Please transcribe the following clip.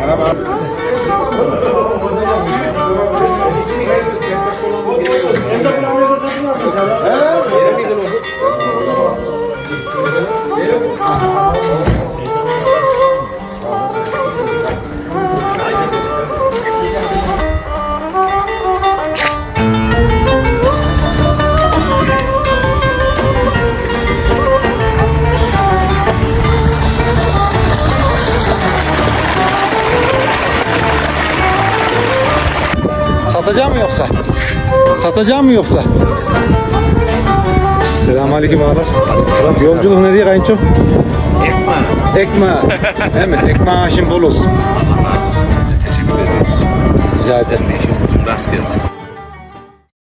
Merhaba. Satacak mı yoksa? Satacak mı yoksa? Selamünaleyküm abi. Yolculuk ne diye kayınço? Ekme. Değil mi? Ekme aşın bol olsun. Rica ederim. İşin rast gelsin.